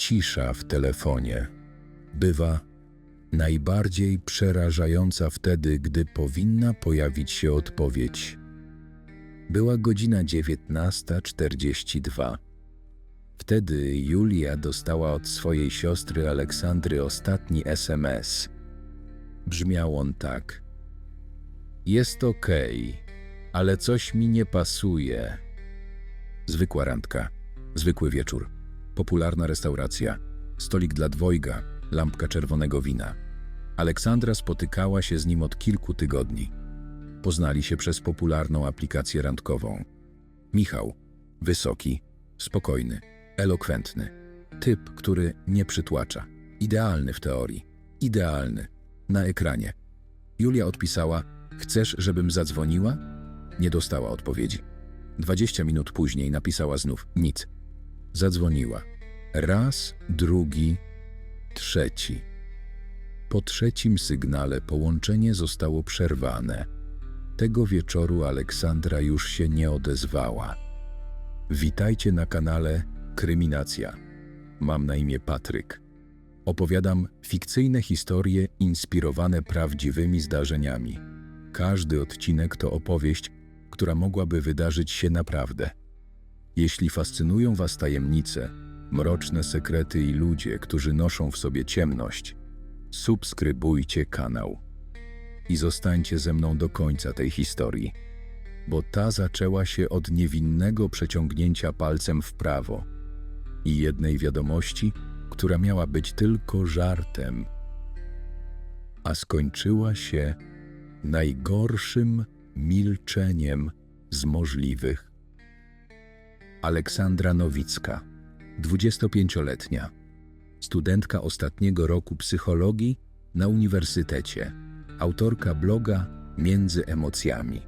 cisza w telefonie bywa najbardziej przerażająca wtedy, gdy powinna pojawić się odpowiedź. Była godzina 19.42. Wtedy Julia dostała od swojej siostry Aleksandry ostatni SMS. Brzmiał on tak: Jest okej, ale coś mi nie pasuje. Zwykła randka, zwykły wieczór, popularna restauracja, stolik dla dwojga, lampka czerwonego wina. Aleksandra spotykała się z nim od kilku tygodni. Poznali się przez popularną aplikację randkową. Michał, wysoki, spokojny, elokwentny. Typ, który nie przytłacza. Idealny w teorii. Idealny. Na ekranie. Julia odpisała: Chcesz, żebym zadzwoniła? Nie dostała odpowiedzi. Dwadzieścia minut później napisała znów: Nic. Zadzwoniła. Raz, drugi, trzeci. Po trzecim sygnale połączenie zostało przerwane. Tego wieczoru Aleksandra już się nie odezwała. Witajcie na kanale Kryminacja. Mam na imię Patryk. Opowiadam fikcyjne historie inspirowane prawdziwymi zdarzeniami. Każdy odcinek to opowieść, która mogłaby wydarzyć się naprawdę. Jeśli fascynują Was tajemnice, mroczne sekrety i ludzie, którzy noszą w sobie ciemność, subskrybujcie kanał i zostańcie ze mną do końca tej historii, bo ta zaczęła się od niewinnego przeciągnięcia palcem w prawo i jednej wiadomości, która miała być tylko żartem, a skończyła się najgorszym milczeniem z możliwych. Aleksandra Nowicka, 25-letnia, studentka ostatniego roku psychologii na uniwersytecie, autorka bloga Między emocjami.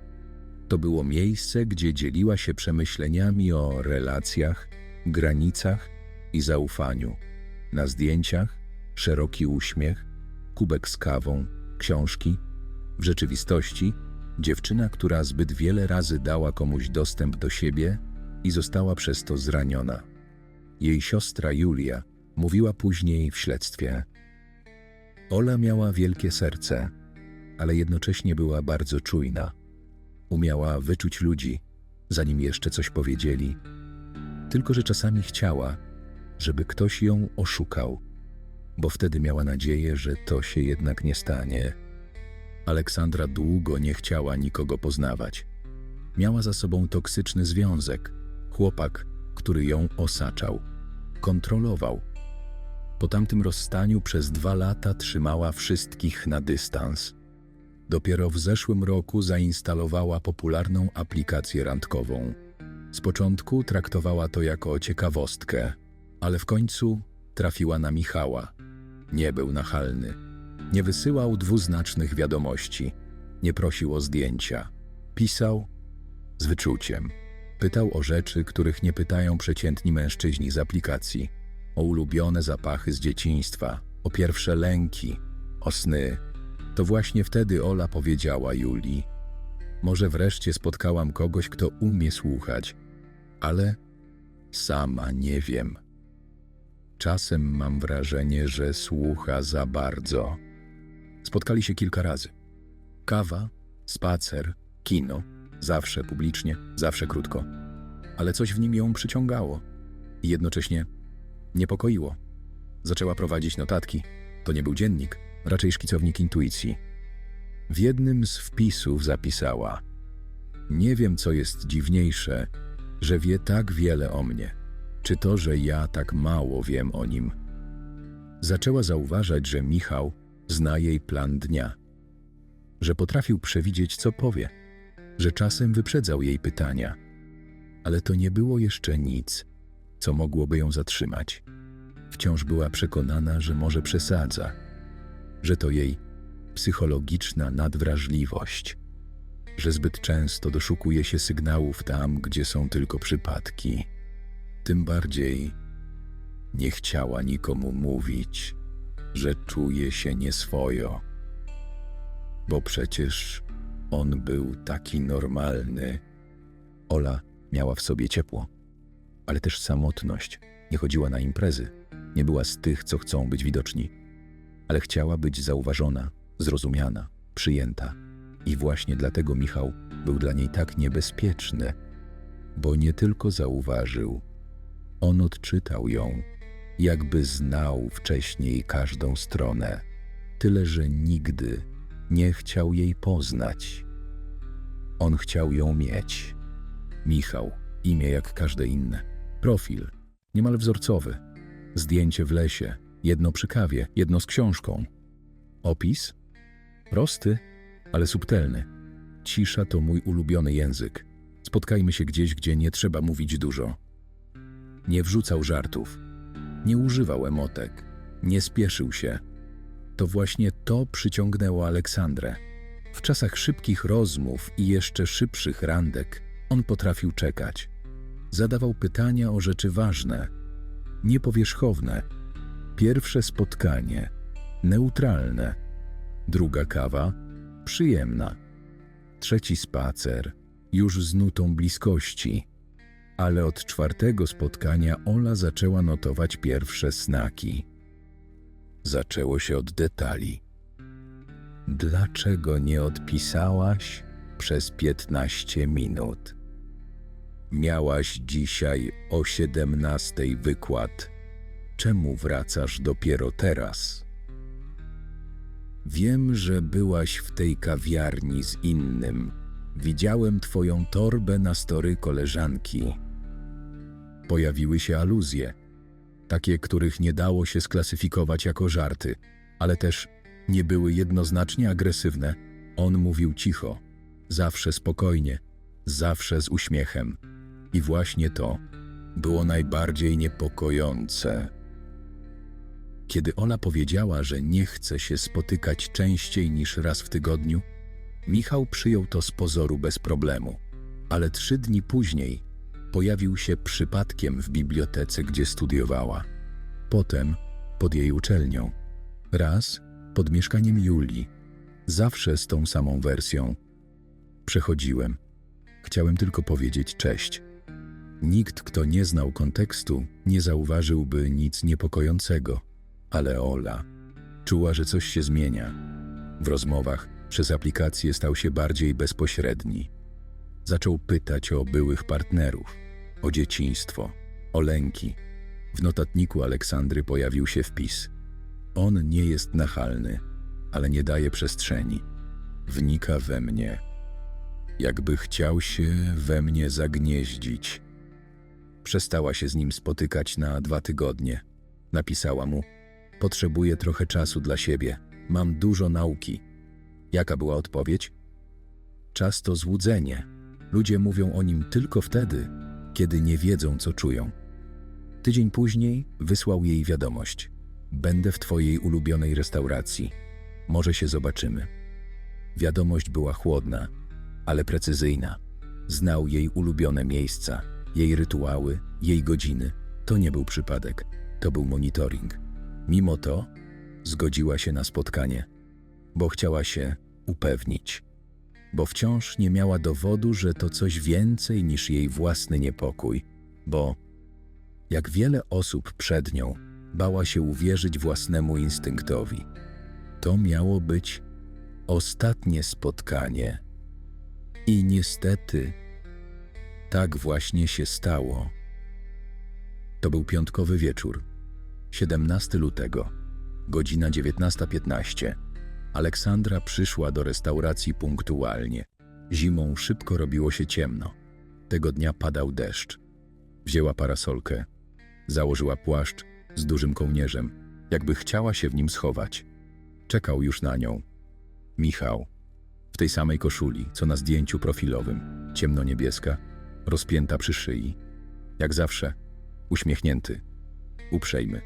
To było miejsce, gdzie dzieliła się przemyśleniami o relacjach, granicach i zaufaniu. Na zdjęciach szeroki uśmiech, kubek z kawą, książki. W rzeczywistości dziewczyna, która zbyt wiele razy dała komuś dostęp do siebie i została przez to zraniona. Jej siostra Julia mówiła później w śledztwie. Ola miała wielkie serce, ale jednocześnie była bardzo czujna. Umiała wyczuć ludzi, zanim jeszcze coś powiedzieli. Tylko, że czasami chciała, żeby ktoś ją oszukał, bo wtedy miała nadzieję, że to się jednak nie stanie. Aleksandra długo nie chciała nikogo poznawać. Miała za sobą toksyczny związek, chłopak, który ją osaczał, kontrolował. Po tamtym rozstaniu przez dwa lata trzymała wszystkich na dystans. Dopiero w zeszłym roku zainstalowała popularną aplikację randkową. Z początku traktowała to jako ciekawostkę, ale w końcu trafiła na Michała. Nie był nachalny. Nie wysyłał dwuznacznych wiadomości. Nie prosił o zdjęcia. Pisał z wyczuciem. Pytał o rzeczy, których nie pytają przeciętni mężczyźni z aplikacji. O ulubione zapachy z dzieciństwa, o pierwsze lęki, o sny. To właśnie wtedy Ola powiedziała Julii: Może wreszcie spotkałam kogoś, kto umie słuchać, ale sama nie wiem. Czasem mam wrażenie, że słucha za bardzo. Spotkali się kilka razy. Kawa, spacer, kino, zawsze publicznie, zawsze krótko. Ale coś w nim ją przyciągało i jednocześnie niepokoiło. Zaczęła prowadzić notatki. To nie był dziennik, raczej szkicownik intuicji. W jednym z wpisów zapisała: Nie wiem, co jest dziwniejsze, że wie tak wiele o mnie, czy to, że ja tak mało wiem o nim. Zaczęła zauważać, że Michał zna jej plan dnia, że potrafił przewidzieć, co powie, że czasem wyprzedzał jej pytania, ale to nie było jeszcze nic, co mogłoby ją zatrzymać. Wciąż była przekonana, że może przesadza, że to jej psychologiczna nadwrażliwość, że zbyt często doszukuje się sygnałów tam, gdzie są tylko przypadki. Tym bardziej nie chciała nikomu mówić, że czuje się nieswojo, bo przecież on był taki normalny. Ola miała w sobie ciepło, ale też samotność. Nie chodziła na imprezy, Nie była z tych, co chcą być widoczni, ale chciała być zauważona, zrozumiana, przyjęta. I właśnie dlatego Michał był dla niej tak niebezpieczny, bo nie tylko zauważył, on odczytał ją, jakby znał wcześniej każdą stronę, tyle że nigdy nie chciał jej poznać. On chciał ją mieć. Michał, imię jak każde inne. Profil, niemal wzorcowy. Zdjęcie w lesie, jedno przy kawie, jedno z książką. Opis? Prosty, ale subtelny. Cisza to mój ulubiony język. Spotkajmy się gdzieś, gdzie nie trzeba mówić dużo. Nie wrzucał żartów, nie używał emotek, nie spieszył się. To właśnie to przyciągnęło Aleksandrę. W czasach szybkich rozmów i jeszcze szybszych randek on potrafił czekać. Zadawał pytania o rzeczy ważne, niepowierzchowne. Pierwsze spotkanie neutralne, druga kawa przyjemna, trzeci spacer już z nutą bliskości. Ale od czwartego spotkania Ola zaczęła notować pierwsze znaki. Zaczęło się od detali. Dlaczego nie odpisałaś przez 15 minut? Miałaś dzisiaj o 17 wykład. Czemu wracasz dopiero teraz? Wiem, że byłaś w tej kawiarni z innym. Widziałem twoją torbę na story koleżanki. Pojawiły się aluzje, takie, których nie dało się sklasyfikować jako żarty, ale też nie były jednoznacznie agresywne. On mówił cicho, zawsze spokojnie, zawsze z uśmiechem. I właśnie to było najbardziej niepokojące. Kiedy Ola powiedziała, że nie chce się spotykać częściej niż raz w tygodniu, Michał przyjął to z pozoru bez problemu. Ale trzy dni później pojawił się przypadkiem w bibliotece, gdzie studiowała. Potem pod jej uczelnią. Raz pod mieszkaniem Julii. Zawsze z tą samą wersją. Przechodziłem. Chciałem tylko powiedzieć cześć. Nikt, kto nie znał kontekstu, nie zauważyłby nic niepokojącego. Ale Ola czuła, że coś się zmienia. W rozmowach przez aplikację stał się bardziej bezpośredni. Zaczął pytać o byłych partnerów, o dzieciństwo, o lęki. W notatniku Aleksandry pojawił się wpis. On nie jest nachalny, ale nie daje przestrzeni. Wnika we mnie. Jakby chciał się we mnie zagnieździć. Przestała się z nim spotykać na dwa tygodnie. Napisała mu: Potrzebuję trochę czasu dla siebie. Mam dużo nauki. Jaka była odpowiedź? Czas to złudzenie. Ludzie mówią o nim tylko wtedy, kiedy nie wiedzą, co czują. Tydzień później wysłał jej wiadomość: Będę w twojej ulubionej restauracji. Może się zobaczymy. Wiadomość była chłodna, ale precyzyjna. Znał jej ulubione miejsca, jej rytuały, jej godziny. To nie był przypadek, to był monitoring. Mimo to zgodziła się na spotkanie, bo chciała się upewnić, bo wciąż nie miała dowodu, że to coś więcej niż jej własny niepokój, bo jak wiele osób przed nią bała się uwierzyć własnemu instynktowi. To miało być ostatnie spotkanie. I niestety tak właśnie się stało. To był piątkowy wieczór, 17 lutego, godzina 19.15. Aleksandra przyszła do restauracji punktualnie. Zimą szybko robiło się ciemno. Tego dnia padał deszcz. Wzięła parasolkę, założyła płaszcz z dużym kołnierzem, jakby chciała się w nim schować. Czekał już na nią. Michał, w tej samej koszuli, co na zdjęciu profilowym, ciemno-niebieska, rozpięta przy szyi. Jak zawsze, uśmiechnięty, uprzejmy,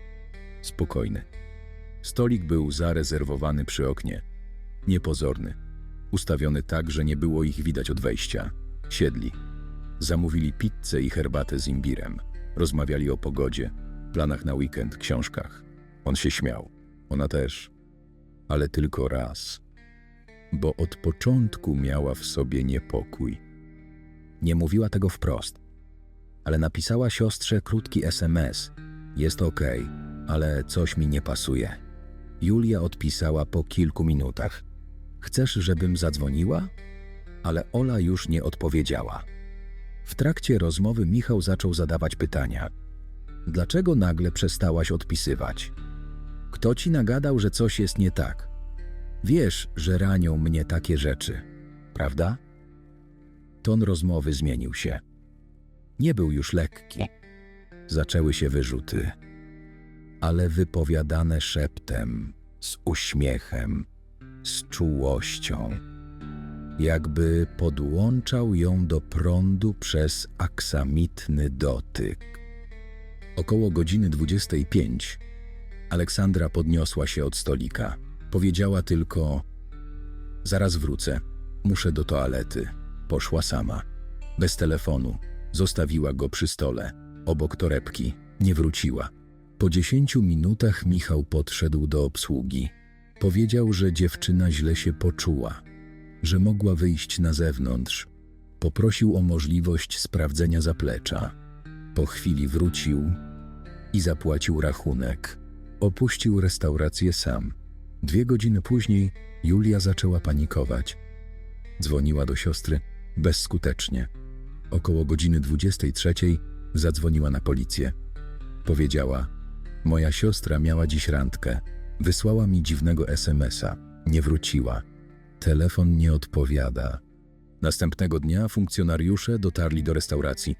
spokojny. Stolik był zarezerwowany przy oknie, niepozorny, ustawiony tak, że nie było ich widać od wejścia. Siedli. Zamówili pizzę i herbatę z imbirem. Rozmawiali o pogodzie, planach na weekend, książkach. On się śmiał, ona też, ale tylko raz, bo od początku miała w sobie niepokój. Nie mówiła tego wprost, ale napisała siostrze krótki SMS: Jest okej, ale coś mi nie pasuje. Julia odpisała po kilku minutach. Chcesz, żebym zadzwoniła? Ale Ola już nie odpowiedziała. W trakcie rozmowy Michał zaczął zadawać pytania. Dlaczego nagle przestałaś odpisywać? Kto ci nagadał, że coś jest nie tak? Wiesz, że ranią mnie takie rzeczy, prawda? Ton rozmowy zmienił się. Nie był już lekki. Zaczęły się wyrzuty, ale wypowiadane szeptem, z uśmiechem, z czułością, jakby podłączał ją do prądu przez aksamitny dotyk. Około godziny 25 Aleksandra podniosła się od stolika. Powiedziała tylko: Zaraz wrócę, muszę do toalety. Poszła sama, bez telefonu. Zostawiła go przy stole, obok torebki. Nie wróciła. Po dziesięciu minutach Michał podszedł do obsługi. Powiedział, że dziewczyna źle się poczuła, że mogła wyjść na zewnątrz. Poprosił o możliwość sprawdzenia zaplecza. Po chwili wrócił i zapłacił rachunek. Opuścił restaurację sam. Dwie godziny później Julia zaczęła panikować. Dzwoniła do siostry bezskutecznie. Około godziny 23 zadzwoniła na policję. Powiedziała: Moja siostra miała dziś randkę. Wysłała mi dziwnego SMS-a. Nie wróciła. Telefon nie odpowiada. Następnego dnia funkcjonariusze dotarli do restauracji.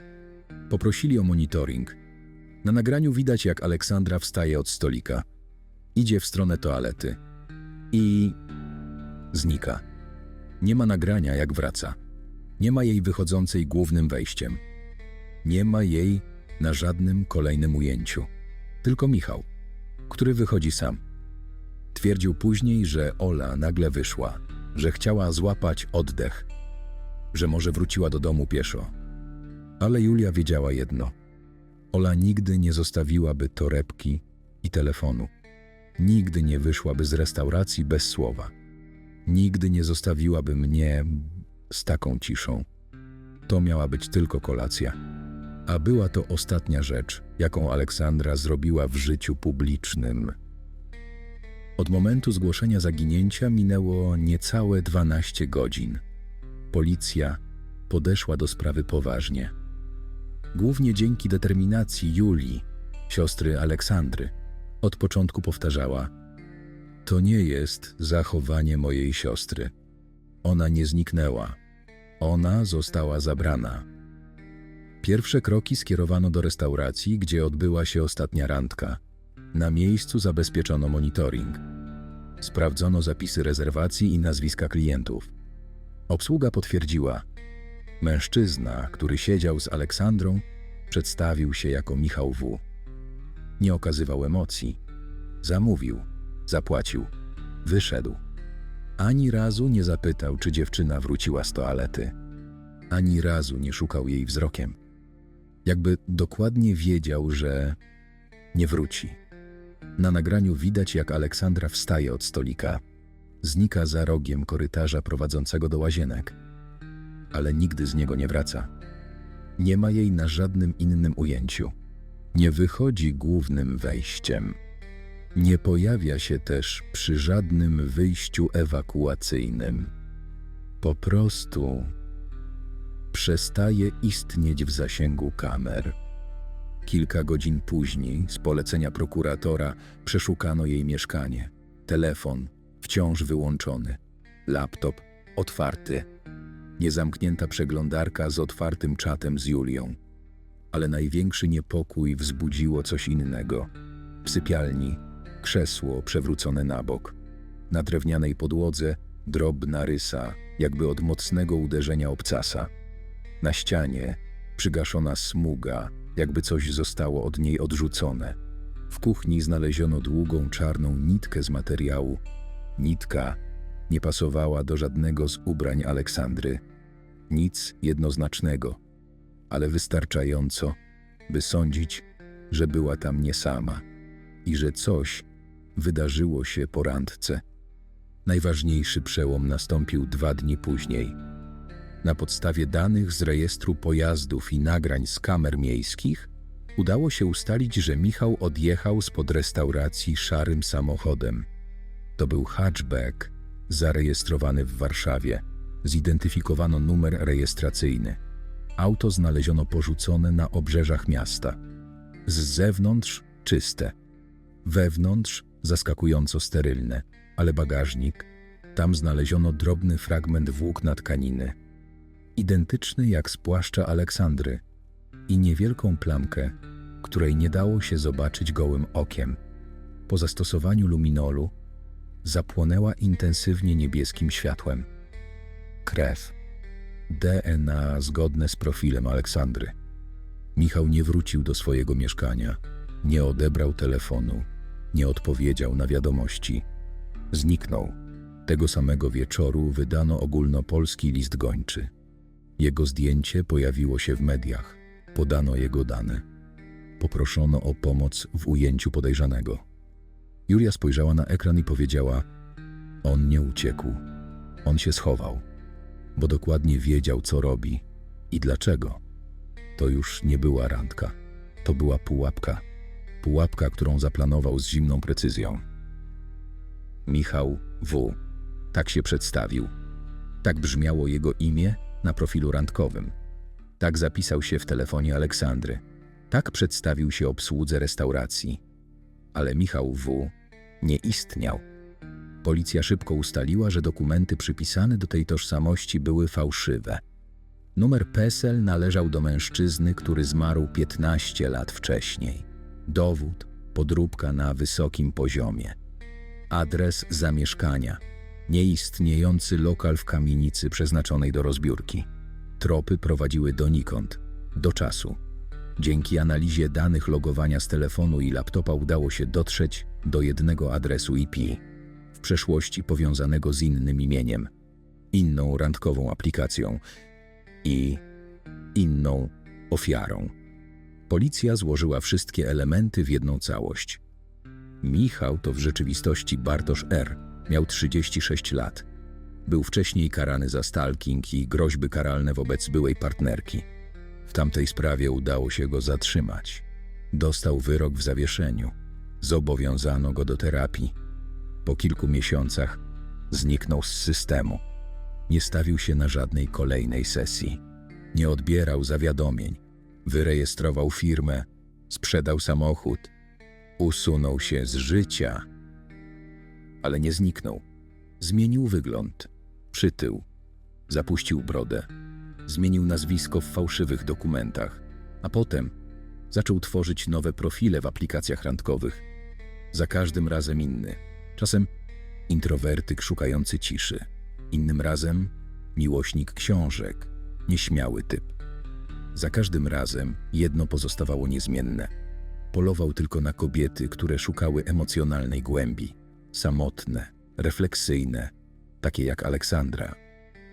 Poprosili o monitoring. Na nagraniu widać, jak Aleksandra wstaje od stolika. Idzie w stronę toalety. I znika. Nie ma nagrania, jak wraca. Nie ma jej wychodzącej głównym wejściem. Nie ma jej na żadnym kolejnym ujęciu. Tylko Michał, który wychodzi sam. Twierdził później, że Ola nagle wyszła, że chciała złapać oddech, że może wróciła do domu pieszo. Ale Julia wiedziała jedno. Ola nigdy nie zostawiłaby torebki i telefonu. Nigdy nie wyszłaby z restauracji bez słowa. Nigdy nie zostawiłaby mnie z taką ciszą. To miała być tylko kolacja. A była to ostatnia rzecz, jaką Aleksandra zrobiła w życiu publicznym. Od momentu zgłoszenia zaginięcia minęło niecałe 12 godzin. Policja podeszła do sprawy poważnie. Głównie dzięki determinacji Julii, siostry Aleksandry, od początku powtarzała: To nie jest zachowanie mojej siostry. Ona nie zniknęła. Ona została zabrana. Pierwsze kroki skierowano do restauracji, gdzie odbyła się ostatnia randka. Na miejscu zabezpieczono monitoring. Sprawdzono zapisy rezerwacji i nazwiska klientów. Obsługa potwierdziła. Mężczyzna, który siedział z Aleksandrą, przedstawił się jako Michał W. Nie okazywał emocji. Zamówił, zapłacił, wyszedł. Ani razu nie zapytał, czy dziewczyna wróciła z toalety. Ani razu nie szukał jej wzrokiem. Jakby dokładnie wiedział, że nie wróci. Na nagraniu widać, jak Aleksandra wstaje od stolika. Znika za rogiem korytarza prowadzącego do łazienek, ale nigdy z niego nie wraca. Nie ma jej na żadnym innym ujęciu. Nie wychodzi głównym wejściem. Nie pojawia się też przy żadnym wyjściu ewakuacyjnym. Po prostu przestaje istnieć w zasięgu kamer. Kilka godzin później, z polecenia prokuratora, przeszukano jej mieszkanie. Telefon wciąż wyłączony, laptop otwarty, niezamknięta przeglądarka z otwartym czatem z Julią. Ale największy niepokój wzbudziło coś innego. W sypialni krzesło przewrócone na bok. Na drewnianej podłodze drobna rysa, jakby od mocnego uderzenia obcasa. Na ścianie przygaszona smuga, jakby coś zostało od niej odrzucone. W kuchni znaleziono długą czarną nitkę z materiału. Nitka nie pasowała do żadnego z ubrań Aleksandry. Nic jednoznacznego, ale wystarczająco, by sądzić, że była tam nie sama i że coś wydarzyło się po randce. Najważniejszy przełom nastąpił dwa dni później. Na podstawie danych z rejestru pojazdów i nagrań z kamer miejskich Udało się ustalić, że Michał odjechał spod restauracji szarym samochodem. To był hatchback zarejestrowany w Warszawie. Zidentyfikowano numer rejestracyjny. Auto znaleziono porzucone na obrzeżach miasta. Z zewnątrz czyste. Wewnątrz zaskakująco sterylne, ale bagażnik. Tam znaleziono drobny fragment włókna tkaniny. Identyczny jak z płaszcza Aleksandry i niewielką plamkę, której nie dało się zobaczyć gołym okiem. Po zastosowaniu luminolu zapłonęła intensywnie niebieskim światłem. Krew. DNA zgodne z profilem Aleksandry. Michał nie wrócił do swojego mieszkania, nie odebrał telefonu, nie odpowiedział na wiadomości. Zniknął. Tego samego wieczoru wydano ogólnopolski list gończy. Jego zdjęcie pojawiło się w mediach. Podano jego dane. Poproszono o pomoc w ujęciu podejrzanego. Julia spojrzała na ekran i powiedziała: On nie uciekł. On się schował, bo dokładnie wiedział, co robi i dlaczego. To już nie była randka. To była pułapka. Pułapka, którą zaplanował z zimną precyzją. Michał W. Tak się przedstawił. Tak brzmiało jego imię na profilu randkowym. Tak zapisał się w telefonie Aleksandry. Tak przedstawił się obsłudze restauracji. Ale Michał W. nie istniał. Policja szybko ustaliła, że dokumenty przypisane do tej tożsamości były fałszywe. Numer PESEL należał do mężczyzny, który zmarł 15 lat wcześniej. Dowód, podróbka na wysokim poziomie. Adres zamieszkania, nieistniejący lokal w kamienicy przeznaczonej do rozbiórki. Tropy prowadziły donikąd, do czasu. Dzięki analizie danych logowania z telefonu i laptopa udało się dotrzeć do jednego adresu IP, w przeszłości powiązanego z innym imieniem, inną randkową aplikacją i inną ofiarą. Policja złożyła wszystkie elementy w jedną całość. Michał to w rzeczywistości Bartosz R. Miał 36 lat. Był wcześniej karany za stalking i groźby karalne wobec byłej partnerki. W tamtej sprawie udało się go zatrzymać. Dostał wyrok w zawieszeniu. Zobowiązano go do terapii. Po kilku miesiącach zniknął z systemu. Nie stawił się na żadnej kolejnej sesji. Nie odbierał zawiadomień. Wyrejestrował firmę, sprzedał samochód, usunął się z życia, ale nie zniknął. Zmienił wygląd, przytył, zapuścił brodę, zmienił nazwisko w fałszywych dokumentach, a potem zaczął tworzyć nowe profile w aplikacjach randkowych. Za każdym razem inny. Czasem introwertyk szukający ciszy, innym razem miłośnik książek, nieśmiały typ. Za każdym razem jedno pozostawało niezmienne. Polował tylko na kobiety, które szukały emocjonalnej głębi, samotne, refleksyjne, takie jak Aleksandra.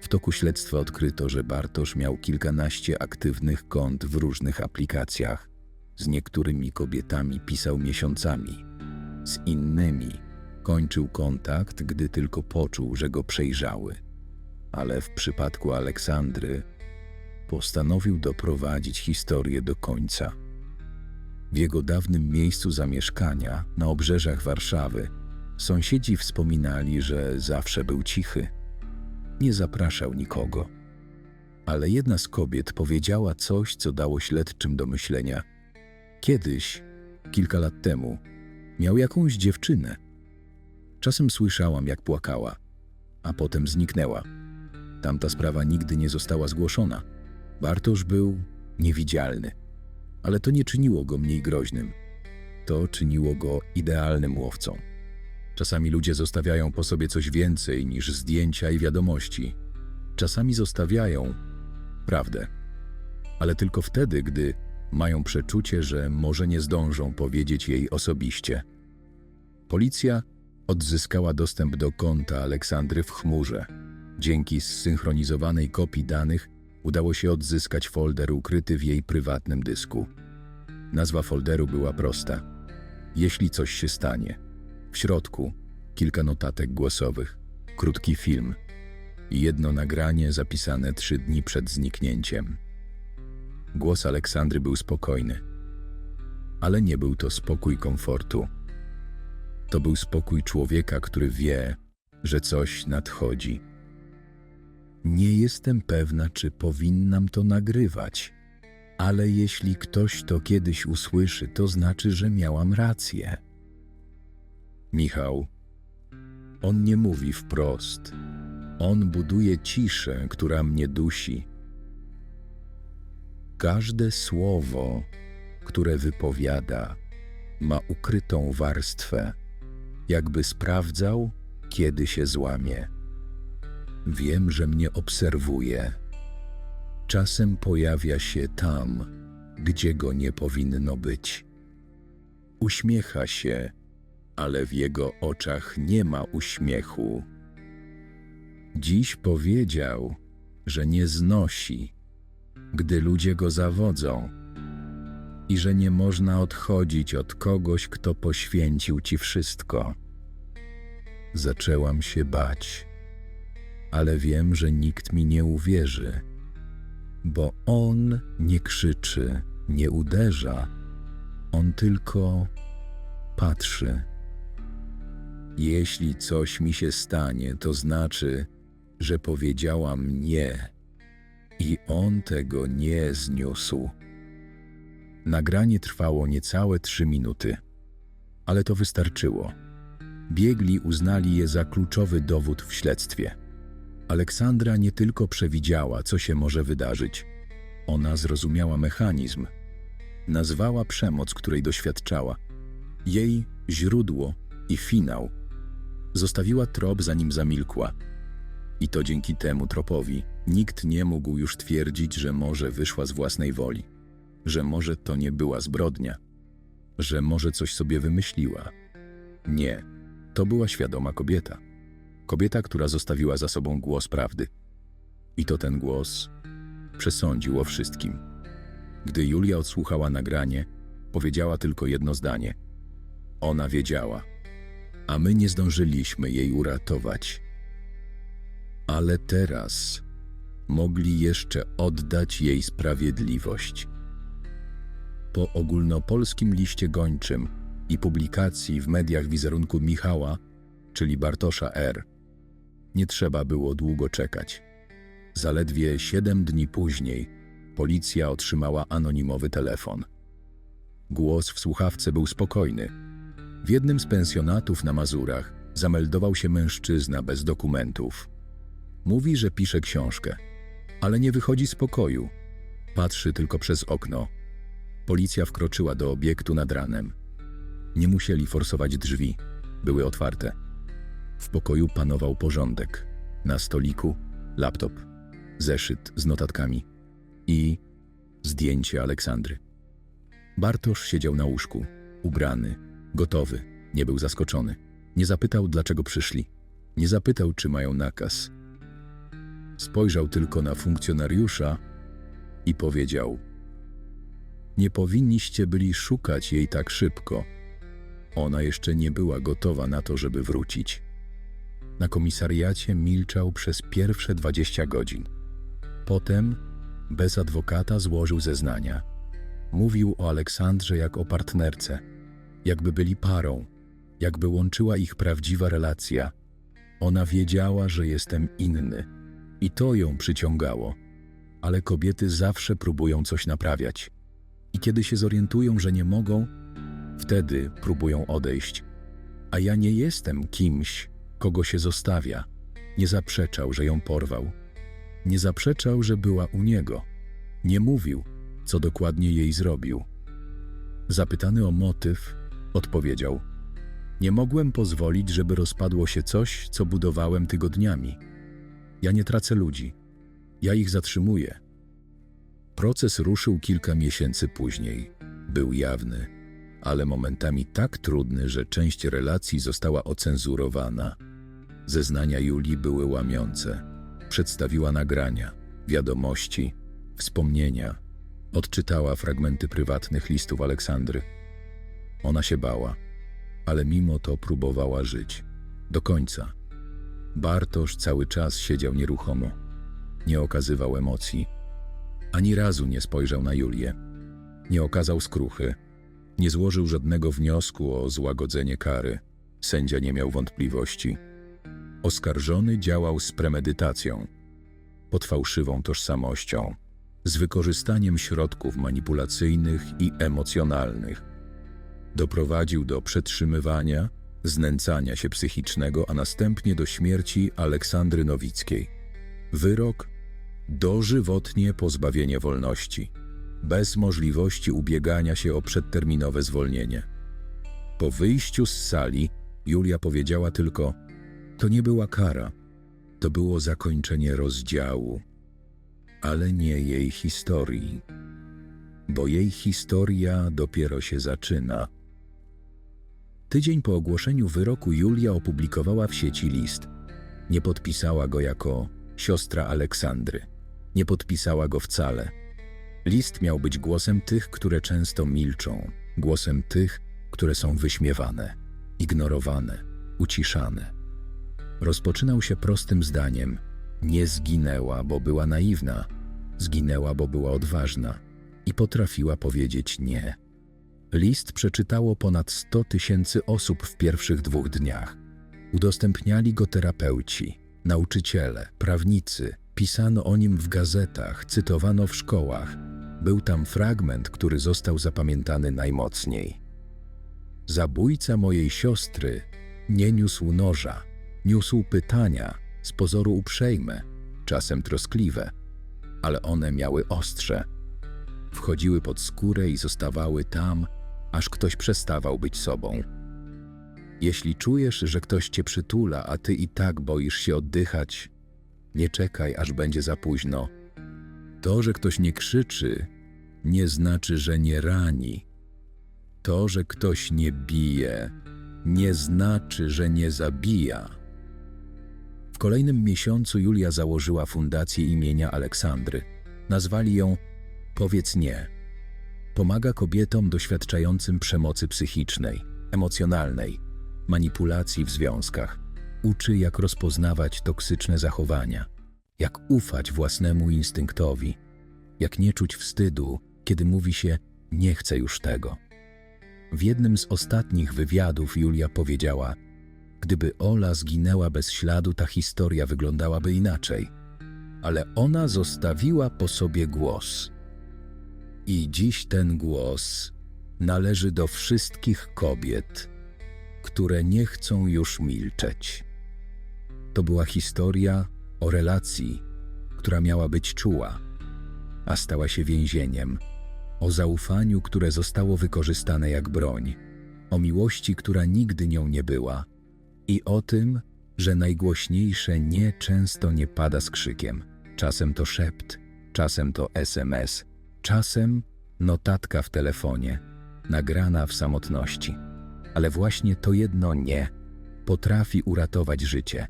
W toku śledztwa odkryto, że Bartosz miał kilkanaście aktywnych kont w różnych aplikacjach. Z niektórymi kobietami pisał miesiącami, z innymi kończył kontakt, gdy tylko poczuł, że go przejrzały. Ale w przypadku Aleksandry postanowił doprowadzić historię do końca. W jego dawnym miejscu zamieszkania, na obrzeżach Warszawy, sąsiedzi wspominali, że zawsze był cichy. Nie zapraszał nikogo. Ale jedna z kobiet powiedziała coś, co dało śledczym do myślenia. Kiedyś, kilka lat temu, miał jakąś dziewczynę. Czasem słyszałam, jak płakała, a potem zniknęła. Tamta sprawa nigdy nie została zgłoszona. Bartosz był niewidzialny, ale to nie czyniło go mniej groźnym. To czyniło go idealnym łowcą. Czasami ludzie zostawiają po sobie coś więcej niż zdjęcia i wiadomości. Czasami zostawiają prawdę, ale tylko wtedy, gdy mają przeczucie, że może nie zdążą powiedzieć jej osobiście. Policja odzyskała dostęp do konta Aleksandry w chmurze. Dzięki zsynchronizowanej kopii danych udało się odzyskać folder ukryty w jej prywatnym dysku. Nazwa folderu była prosta. Jeśli coś się stanie. W środku kilka notatek głosowych, krótki film i jedno nagranie zapisane trzy dni przed zniknięciem. Głos Aleksandry był spokojny. Ale nie był to spokój komfortu. To był spokój człowieka, który wie, że coś nadchodzi. Nie jestem pewna, czy powinnam to nagrywać, ale jeśli ktoś to kiedyś usłyszy, to znaczy, że miałam rację. Michał, on nie mówi wprost. On buduje ciszę, która mnie dusi. Każde słowo, które wypowiada, ma ukrytą warstwę, jakby sprawdzał, kiedy się złamie. Wiem, że mnie obserwuje. Czasem pojawia się tam, gdzie go nie powinno być. Uśmiecha się, ale w jego oczach nie ma uśmiechu. Dziś powiedział, że nie znosi, gdy ludzie go zawodzą i że nie można odchodzić od kogoś, kto poświęcił ci wszystko. Zaczęłam się bać, ale wiem, że nikt mi nie uwierzy, bo on nie krzyczy, nie uderza, on tylko patrzy. Jeśli coś mi się stanie, to znaczy, że powiedziałam nie i on tego nie zniósł. Nagranie trwało niecałe trzy minuty, ale to wystarczyło. Biegli uznali je za kluczowy dowód w śledztwie. Aleksandra nie tylko przewidziała, co się może wydarzyć, ona zrozumiała mechanizm. Nazwała przemoc, której doświadczała, jej źródło i finał. Zostawiła trop, zanim zamilkła. I to dzięki temu tropowi nikt nie mógł już twierdzić, że może wyszła z własnej woli, że może to nie była zbrodnia, że może coś sobie wymyśliła. Nie, to była świadoma kobieta. Kobieta, która zostawiła za sobą głos prawdy. I to ten głos przesądził o wszystkim. Gdy Julia odsłuchała nagranie, powiedziała tylko jedno zdanie. Ona wiedziała, a my nie zdążyliśmy jej uratować. Ale teraz mogli jeszcze oddać jej sprawiedliwość. Po ogólnopolskim liście gończym i publikacji w mediach wizerunku Michała, czyli Bartosza R., nie trzeba było długo czekać. Zaledwie siedem dni później policja otrzymała anonimowy telefon. Głos w słuchawce był spokojny. W jednym z pensjonatów na Mazurach zameldował się mężczyzna bez dokumentów. Mówi, że pisze książkę, ale nie wychodzi z pokoju. Patrzy tylko przez okno. Policja wkroczyła do obiektu nad ranem. Nie musieli forsować drzwi, były otwarte. W pokoju panował porządek. Na stoliku laptop, zeszyt z notatkami i zdjęcie Aleksandry. Bartosz siedział na łóżku, ubrany, gotowy, nie był zaskoczony. Nie zapytał, dlaczego przyszli. Nie zapytał, czy mają nakaz. Spojrzał tylko na funkcjonariusza i powiedział: Nie powinniście byli szukać jej tak szybko. Ona jeszcze nie była gotowa na to, żeby wrócić. Na komisariacie milczał przez pierwsze 20 godzin. Potem, bez adwokata, złożył zeznania. Mówił o Aleksandrze jak o partnerce, jakby byli parą, jakby łączyła ich prawdziwa relacja. Ona wiedziała, że jestem inny i to ją przyciągało. Ale kobiety zawsze próbują coś naprawiać. I kiedy się zorientują, że nie mogą, wtedy próbują odejść. A ja nie jestem kimś, kogo się zostawia. Nie zaprzeczał, że ją porwał. Nie zaprzeczał, że była u niego. Nie mówił, co dokładnie jej zrobił. Zapytany o motyw, odpowiedział: Nie mogłem pozwolić, żeby rozpadło się coś, co budowałem tygodniami. Ja nie tracę ludzi, ja ich zatrzymuję. Proces ruszył kilka miesięcy później. Był jawny, ale momentami tak trudny, że część relacji została ocenzurowana. Zeznania Julii były łamiące. Przedstawiła nagrania, wiadomości, wspomnienia. Odczytała fragmenty prywatnych listów Aleksandry. Ona się bała, ale mimo to próbowała żyć. Do końca. Bartosz cały czas siedział nieruchomo. Nie okazywał emocji. Ani razu nie spojrzał na Julię. Nie okazał skruchy. Nie złożył żadnego wniosku o złagodzenie kary. Sędzia nie miał wątpliwości. Oskarżony działał z premedytacją, pod fałszywą tożsamością, z wykorzystaniem środków manipulacyjnych i emocjonalnych. Doprowadził do przetrzymywania, znęcania się psychicznego, a następnie do śmierci Aleksandry Nowickiej. Wyrok dożywotnie pozbawienie wolności, bez możliwości ubiegania się o przedterminowe zwolnienie. Po wyjściu z sali Julia powiedziała tylko: To nie była kara, to było zakończenie rozdziału, ale nie jej historii, bo jej historia dopiero się zaczyna. Tydzień po ogłoszeniu wyroku Julia opublikowała w sieci list. Nie podpisała go jako siostra Aleksandry. Nie podpisała go wcale. List miał być głosem tych, które często milczą, głosem tych, które są wyśmiewane, ignorowane, uciszane. Rozpoczynał się prostym zdaniem: Nie zginęła, bo była naiwna, zginęła, bo była odważna i potrafiła powiedzieć nie. List przeczytało ponad 100 tysięcy osób w pierwszych dwóch dniach. Udostępniali go terapeuci, nauczyciele, prawnicy, pisano o nim w gazetach, cytowano w szkołach. Był tam fragment, który został zapamiętany najmocniej. Zabójca mojej siostry nie niósł noża, niósł pytania, z pozoru uprzejme, czasem troskliwe, ale one miały ostrze. Wchodziły pod skórę i zostawały tam, aż ktoś przestawał być sobą. Jeśli czujesz, że ktoś cię przytula, a ty i tak boisz się oddychać, nie czekaj, aż będzie za późno. To, że ktoś nie krzyczy, nie znaczy, że nie rani. To, że ktoś nie bije, nie znaczy, że nie zabija. W kolejnym miesiącu Julia założyła fundację imienia Aleksandry. Nazwali ją Powiedz nie. Pomaga kobietom doświadczającym przemocy psychicznej, emocjonalnej, manipulacji w związkach. Uczy, jak rozpoznawać toksyczne zachowania, jak ufać własnemu instynktowi, jak nie czuć wstydu, kiedy mówi się nie chcę już tego. W jednym z ostatnich wywiadów Julia powiedziała: Gdyby Ola zginęła bez śladu, ta historia wyglądałaby inaczej. Ale ona zostawiła po sobie głos. I dziś ten głos należy do wszystkich kobiet, które nie chcą już milczeć. To była historia o relacji, która miała być czuła, a stała się więzieniem, o zaufaniu, które zostało wykorzystane jak broń, o miłości, która nigdy nią nie była i o tym, że najgłośniejsze nie często nie pada z krzykiem. Czasem to szept, czasem to SMS, czasem notatka w telefonie, nagrana w samotności. Ale właśnie to jedno nie potrafi uratować życie.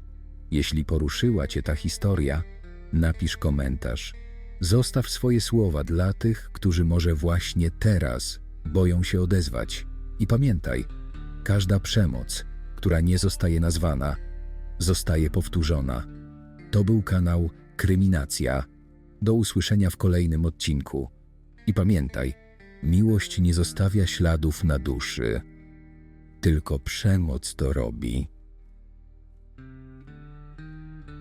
Jeśli poruszyła Cię ta historia, napisz komentarz. Zostaw swoje słowa dla tych, którzy może właśnie teraz boją się odezwać. I pamiętaj, każda przemoc, która nie zostaje nazwana, zostaje powtórzona. To był kanał Kryminacja. Do usłyszenia w kolejnym odcinku. I pamiętaj, miłość nie zostawia śladów na duszy, tylko przemoc to robi.